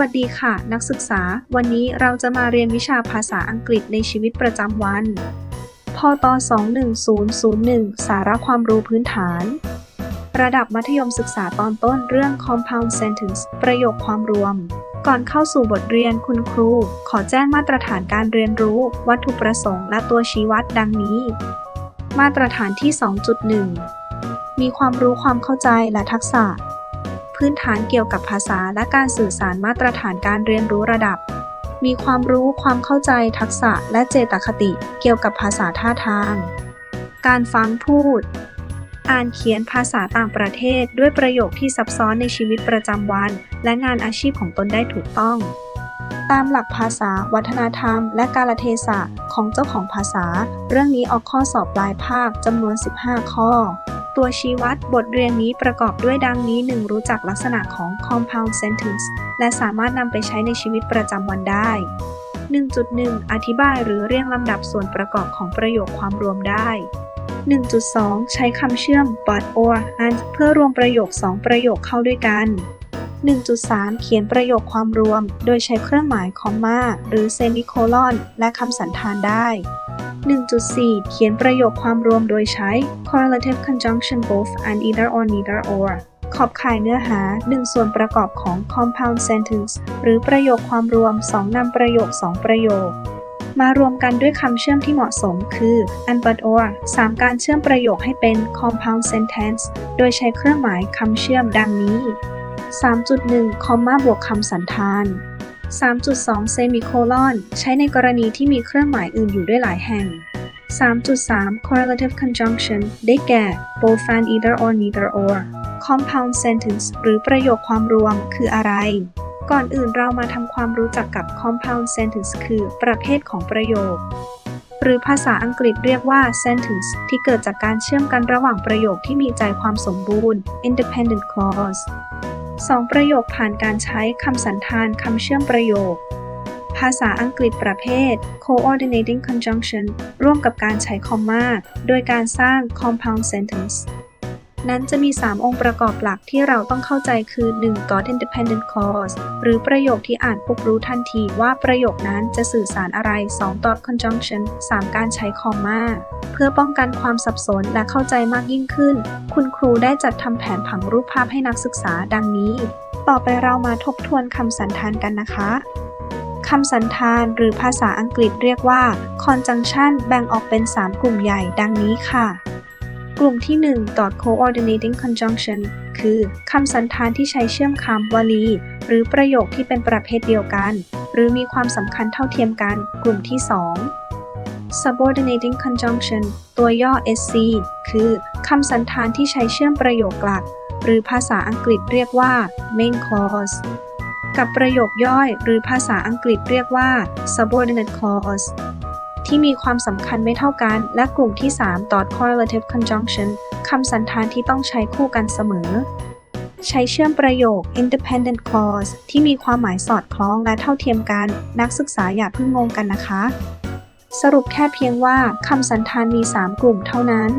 วัสดีค่ะ นักศึกษา วันนี้เราจะมาเรียนวิชาภาษาอังกฤษในชีวิตประจำวัน พต 21001 สาระความรู้พื้นฐาน ระดับมัธยมศึกษาตอนต้นเรื่อง compound sentence ประโยคความรวม ก่อนเข้าสู่บทเรียนคุณครู ขอแจ้งมาตรฐานการเรียนรู้ วัตถุประสงค์และตัวชี้วัดดังนี้ มาตรฐานที่ 2.1 มีความรู้ความเข้าใจและทักษะ พื้นฐานเกี่ยวกับภาษาและการสื่อสารมาตรฐานการเรียนรู้ระดับ มีความรู้ความเข้าใจทักษะและเจตคติเกี่ยวกับภาษาท่าทาง การฟังพูด อ่านเขียนภาษาต่างประเทศด้วยประโยคที่ซับซ้อนในชีวิตประจำวัน และงานอาชีพของตนได้ถูกต้อง ตามหลักภาษา วัฒนธรรม และกาลเทศะของเจ้าของภาษา เรื่องนี้ออกข้อสอบปลายภาคจำนวน 15 ข้อ ตัวชี้วัดบทเรียนนี้ประกอบด้วยดังนี้ 1. รู้จักลักษณะของ compound sentence และสามารถนำไปใช้ในชีวิตประจำวันได้ 1.1 อธิบายหรือเรียงลำดับส่วนประกอบของประโยคความรวมได้ 1.2 ใช้คำเชื่อม but or and เพื่อรวมประโยค 2 ประโยคเข้าด้วยกัน 1.3 เขียนประโยคความรวม โดยใช้เครื่องหมายคอมมาหรือเซมิโคลอน และคำสันธานได้ 1.4 เขียนประโยคความรวมโดยใช้ correlative conjunction both and either or neither or ขอบข่ายเนื้อหา 1 ส่วนประกอบของ compound sentence หรือประโยคความรวม 2นำประโยค 2 ประโยค มารวมกันด้วยคำเชื่อมที่เหมาะสมคือ and but or 3 การเชื่อมประโยคให้เป็น compound sentence โดยใช้เครื่องหมายคำเชื่อมดังนี้ 3.1 คอมมาบวกคำสันธาน 3.2 เซมิโคลอนใช้ในกรณีที่มีเครื่องหมายอื่นอยู่ด้วยหลายแห่ง 3.3 correlative conjunction ได้แก่ both and either or neither or compound sentence หรือประโยคความรวมคืออะไร ก่อนอื่นเรามาทำความรู้จักกับ compound sentence คือประเภทของประโยค หรือภาษาอังกฤษเรียกว่า sentence ที่เกิดจากการเชื่อมกันระหว่างประโยคที่มีใจความสมบูรณ์ independent clause สองประโยคผ่านการใช้คำสันธานคำเชื่อมประโยค ภาษาอังกฤษประเภท coordinating conjunction ร่วมกับการใช้คอมมา โดยการสร้าง compound sentence นั้นจะมี 3 องค์ประกอบหลักที่เราต้องเข้าใจคือ 1. dot independent Cause หรือประโยคที่อ่านปุ๊บรู้ทันทีว่าประโยคนั้นจะสื่อสารอะไร 2. dot conjunction 3. การใช้คอมมาเพื่อป้องกันความสับสนและเข้าใจมากยิ่งขึ้น คุณครูได้จัดทำแผนผังรูปภาพให้นักศึกษาดังนี้ ต่อไปเรามาทบทวนคำสันธานกันนะคะคำสันธานหรือภาษาอังกฤษเรียกว่า conjunction แบ่งออกเป็น 3 กลุ่มใหญ่ดังนี้ค่ะ กลุ่มที่ 1 dot coordinating conjunction คือคำสันธานที่ใช้เชื่อมคำวลี หรือประโยคที่เป็นประเภทเดียวกัน หรือมีความสำคัญเท่าเทียมกัน กลุ่มที่ 2 subordinating conjunction ตัวย่อ SC คือคำสันธานที่ใช้เชื่อมประโยคหลัก หรือภาษาอังกฤษเรียกว่า main clause กับประโยคย่อย หรือภาษาอังกฤษเรียกว่า subordinate clause ที่มีความสำคัญไม่เท่ากัน และกลุ่มที่ 3 dot correlative conjunction คำสันธานที่ต้องใช้คู่กันเสมอ ใช้เชื่อมประโยค independent clause ที่มีความหมายสอดคล้องและเท่าเทียมกัน นักศึกษาอย่าเพิ่งงงกันนะคะ สรุปแค่เพียงว่าคำสันธานมี 3 กลุ่มเท่านั้น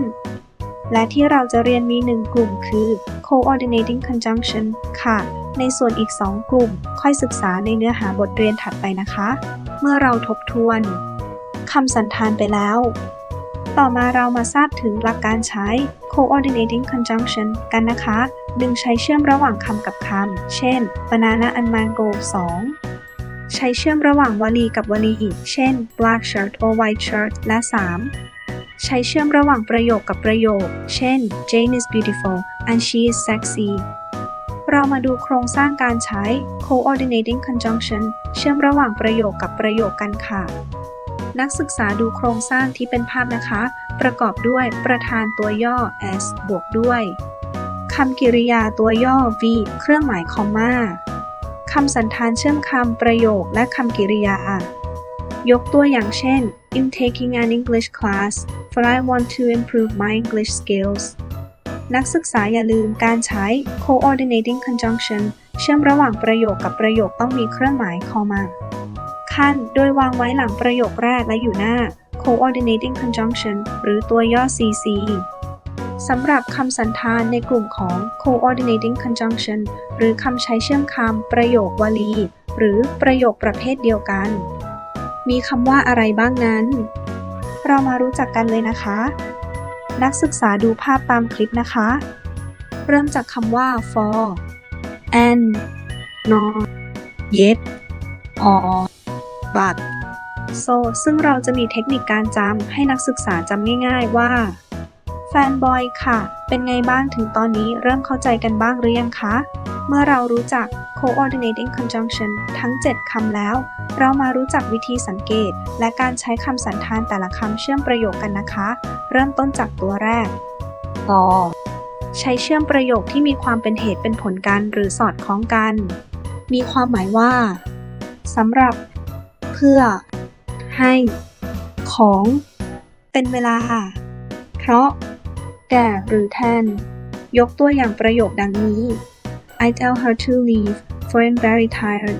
และที่เราจะเรียนมี 1 กลุ่มคือ coordinating conjunction ค่ะ ในส่วนอีก 2 กลุ่ม ค่อยศึกษาในเนื้อหาบทเรียนถัดไปนะคะ เมื่อเราทบทวน คำสันธานไปแล้ว ต่อมาเรามาทราบถึงหลักการใช้ coordinating conjunction กันนะคะ ดึงใช้เชื่อมระหว่างคำกับคำ เช่น banana and mango 2 ใช้เชื่อมระหว่างวลีกับวลีอีก เช่น black shirt or white shirt และ 3 ใช้เชื่อมระหว่างประโยคกับประโยค เช่น Jane is beautiful and she is sexy เรามาดูโครงสร้างการใช้ coordinating conjunction เชื่อมระหว่างประโยคกับประโยคกันค่ะ นักศึกษาดูโครงสร้างที่เป็นภาพนะคะ ประกอบด้วยประธานตัวย่อ s บวกด้วยคำกริยาตัวย่อ v เครื่องหมายคอมมาคำสันธานเชื่อมคำประโยคและคำกริยา ยกตัวอย่างเช่น I'm taking an English class for I want to improve my English skills นักศึกษาอย่าลืมการใช้ coordinating conjunction เชื่อมระหว่างประโยคกับประโยคต้องมีเครื่องหมาย comma ขั้น โดยวางไว้หลังประโยคแรกและอยู่หน้า coordinating conjunction หรือตัวย่อ CC สำหรับคำสันธานในกลุ่มของ coordinating conjunction หรือคำใช้เชื่อมคำประโยควลี หรือประโยคประเภทเดียวกัน มีคำว่าอะไรบ้างนั้น เรามารู้จักกันเลยนะคะ นักศึกษาดูภาพตามคลิปนะคะ เริ่มจากคำว่า for and not yet or but so ซึ่งเราจะมีเทคนิคการจำให้นักศึกษาจำง่าย ๆ ว่า แฟนบอยค่ะ เป็นไงบ้างถึงตอนนี้เริ่มเข้าใจกันบ้างหรือยังคะ เมื่อเรารู้จัก coordinating conjunction ทั้ง 7 คำแล้ว เรามารู้จักวิธีสังเกต และการใช้คำสันธานแต่ละคำเชื่อมประโยคกันนะคะ เริ่มต้นจากตัวแรก for ใช้เชื่อมประโยคที่มีความเป็นเหตุเป็นผลกันหรือสอดคล้องกัน มีความหมายว่าสำหรับ เพื่อให้ของเป็นเวลาเพราะแก่หรือแทน ยกตัวอย่างประโยคดังนี้ I tell her to leave for I'm very tired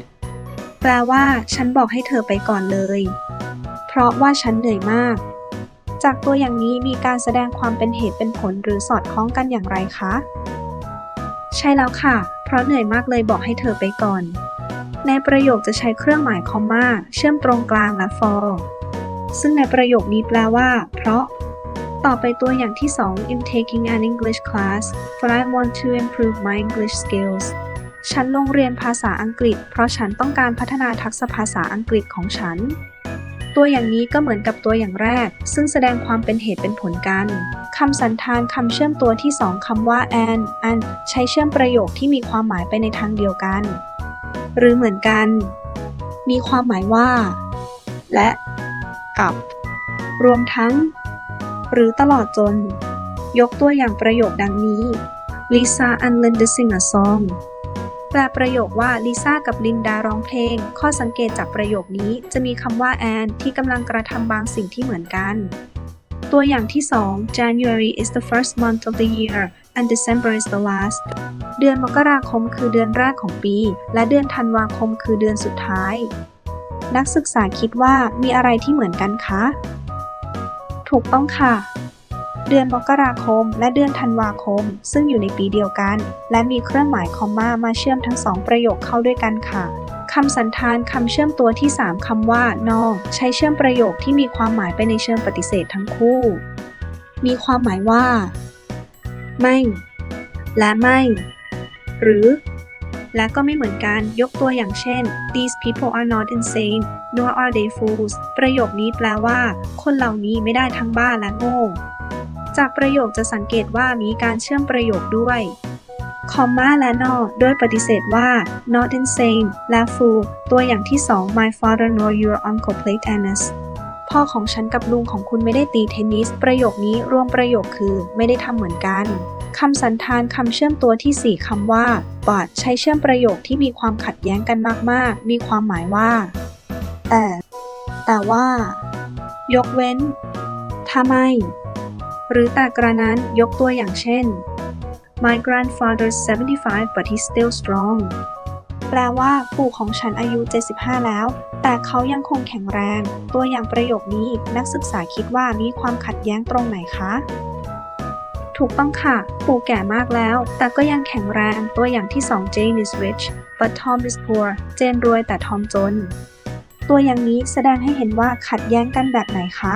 แปลว่าฉันบอกให้เธอไปก่อนเลย เพราะว่าฉันเหนื่อยมาก จากตัวอย่างนี้มีการแสดงความเป็นเหตุเป็นผลหรือสอดคล้องกันอย่างไรคะ ใช่แล้วค่ะ เพราะเหนื่อยมากเลยบอกให้เธอไปก่อน ในประโยคจะใช้เครื่องหมายคอมมาเชื่อมตรงกลางและ for ซึ่งในประโยคนี้แปลว่า เพราะ ต่อไปตัวอย่างที่ 2 I'm taking an English class for I want to improve my English skills ฉันลงเรียนภาษาอังกฤษ เพราะฉันต้องการพัฒนาทักษะภาษาอังกฤษของฉัน ตัวอย่างนี้ก็เหมือนกับตัวอย่างแรก ซึ่งแสดงความเป็นเหตุเป็นผลกันคำสันธานคำเชื่อมตัวที่ 2คำว่า and and ใช้เชื่อมประโยคที่มีความหมายไปในทางเดียวกัน หรือเหมือนกัน มีความหมายว่า และกับ รวมทั้ง หรือตลอดจน ยกตัวอย่างประโยคดังนี้ Lisa and Linda sing a song แปลประโยคว่าลิซ่ากับลินดาร้องเพลง ข้อสังเกตจากประโยคนี้จะมีคำว่า and ที่กำลังกระทำบางสิ่งที่เหมือนกัน ตัวอย่างที่ 2 January is the first month of the year and December is the last เดือนมกราคมคือเดือนแรกของปี และเดือนธันวาคมคือเดือนสุดท้าย นักศึกษาคิดว่ามีอะไรที่เหมือนกันคะ ถูกต้องค่ะ เดือนมกราคมและเดือนธันวาคม ซึ่งอยู่ในปีเดียวกัน และมีเครื่องหมายคอมมามาเชื่อมทั้งสองประโยคเข้าด้วยกันค่ะคำสันธานคำเชื่อมตัวที่ 3 คำว่า นอก ใช้เชื่อมประโยคที่มีความหมายไปในเชิงปฏิเสธทั้งคู่ มีความหมายว่า ไม่ และไม่ หรือ และก็ไม่เหมือนกัน ยกตัวอย่างเช่น these people are not insane nor are they fools ประโยคนี้แปลว่า คนเหล่านี้ไม่ได้ทั้งบ้าและโง่ จากประโยคจะสังเกตว่ามีการเชื่อมประโยคด้วยคอมมาและ not โดยปฏิเสธว่า not insane และ fool ตัวอย่างที่ 2 my father nor your uncle played tennis พ่อของฉันกับลุงของคุณไม่ได้ตีเทนนิส ประโยคนี้รวมประโยคคือ ไม่ได้ทำเหมือนกันคำสันธานคำเชื่อมตัวที่ 4คำว่า but ใช้เชื่อมประโยคที่มีความขัดแย้งกันมาก ๆ มีความหมายว่า แต่ แต่ว่า ยกเว้น ถ้าไม่ หรือแต่กระนั้นยกตัวอย่างเช่น My grandfather's 75 but he's still strong แปลว่าปู่ของฉันอายุ 75 แล้ว แต่เขายังคงแข็งแรง ตัวอย่างประโยคนี้นักศึกษาคิดว่ามีความขัดแย้งตรงไหนคะ ถูกต้องค่ะ ปู่แก่มากแล้ว แต่ก็ยังแข็งแรง ตัวอย่างที่ 2 Jane is rich but Tom is poor เจนรวยแต่ทอมจน ตัวอย่างนี้แสดงให้เห็นว่าขัดแย้งกันแบบไหนคะ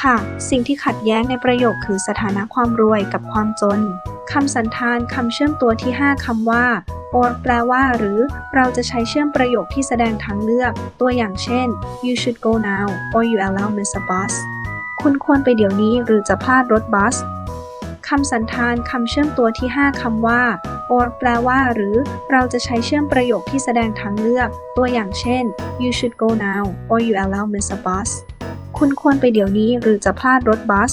ค่ะ สิ่งที่ขัดแย้งในประโยคคือสถานะความรวยกับความจน คำสันธานคำเชื่อมตัวที่ 5 คำว่า or แปลว่า หรือ เราจะใช้เชื่อมประโยคที่แสดงทางเลือก ตัวอย่างเช่น you should go now or you allow miss a bus คุณควรไปเดี๋ยวนี้หรือจะพลาดรถบัสคำสันธานคำเชื่อมตัวที่ 5 คำว่า or แปลว่า หรือ เราจะใช้เชื่อมประโยคที่แสดงทางเลือก ตัวอย่างเช่น you should go now or you allow miss a bus คุณควรไปเดี๋ยวนี้หรือจะพลาดรถบัส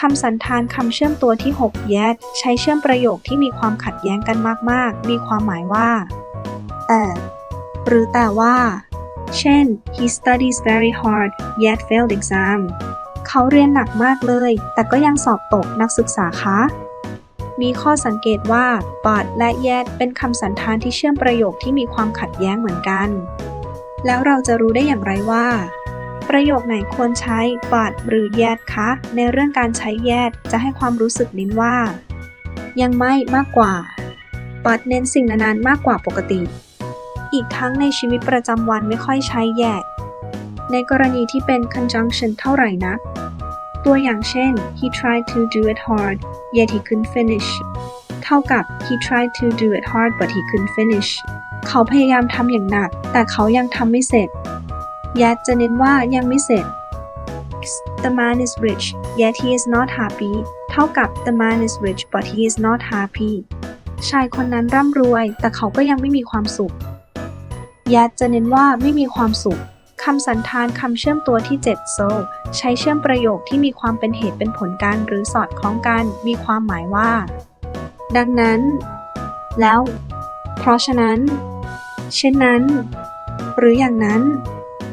คำสันธานคำเชื่อมตัวที่6 yet ใช้เชื่อมประโยคที่มีความขัดแย้งกันมาก ๆ มีความหมายว่าแต่หรือแต่ว่า เช่น he studies very hard yet failed exam เขาเรียนหนักมากเลย แต่ก็ยังสอบตกนักศึกษาคะ มีข้อสังเกตว่า but และ yet เป็นคำสันธานที่เชื่อมประโยคที่มีความขัดแย้งเหมือนกัน แล้วเราจะรู้ได้อย่างไรว่า ประโยคไหนควรใช้ but หรือ yet คะ ในเรื่องการใช้ yet จะให้ความรู้สึกเน้นว่า ยังไม่มากกว่า but เน้นสิ่งนั้นๆมากกว่าปกติ อีกทั้งในชีวิตประจำวันไม่ค่อยใช้ yet ในกรณีที่เป็น conjunction เท่าไหร่นักตัวอย่างเช่น he tried to do it hard yet he couldn't finish เท่ากับ he tried to do it hard but he couldn't finish เขาพยายามทำอย่างหนัก แต่เขายังทำไม่เสร็จ yet จะเน้นว่ายังไม่เสร็จ The man is rich yet he is not happy เท่ากับ the man is rich but he is not happy ชายคนนั้นร่ำรวย แต่เขาก็ยังไม่มีความสุข yet จะเน้นว่าไม่มีความสุขคำสันธานคำเชื่อมตัวที่ 7 so ใช้เชื่อมประโยคที่มีความเป็นเหตุเป็นผลกันหรือสอดคล้องกัน มีความหมายว่า ดังนั้น แล้ว เพราะฉะนั้น เช่นนั้น หรืออย่างนั้น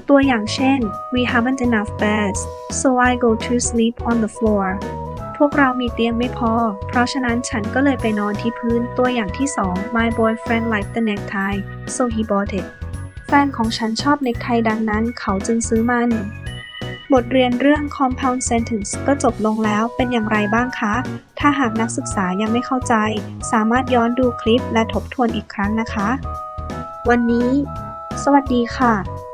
ตัวอย่างเช่น we haven't enough beds so I go to sleep on the floor พวกเรามีเตียงไม่พอ เพราะฉะนั้นฉันก็เลยไปนอนที่พื้น ตัวอย่างที่ 2 my boyfriend liked the necktie so he bought it แฟนของฉันชอบเนคไทดังนั้นเขาจึงซื้อมัน บทเรียนเรื่อง compound sentence ก็จบลงแล้วเป็นอย่างไรบ้างคะ ถ้าหากนักศึกษายังไม่เข้าใจ สามารถย้อนดูคลิปและทบทวนอีกครั้งนะคะ วันนี้ สวัสดีค่ะ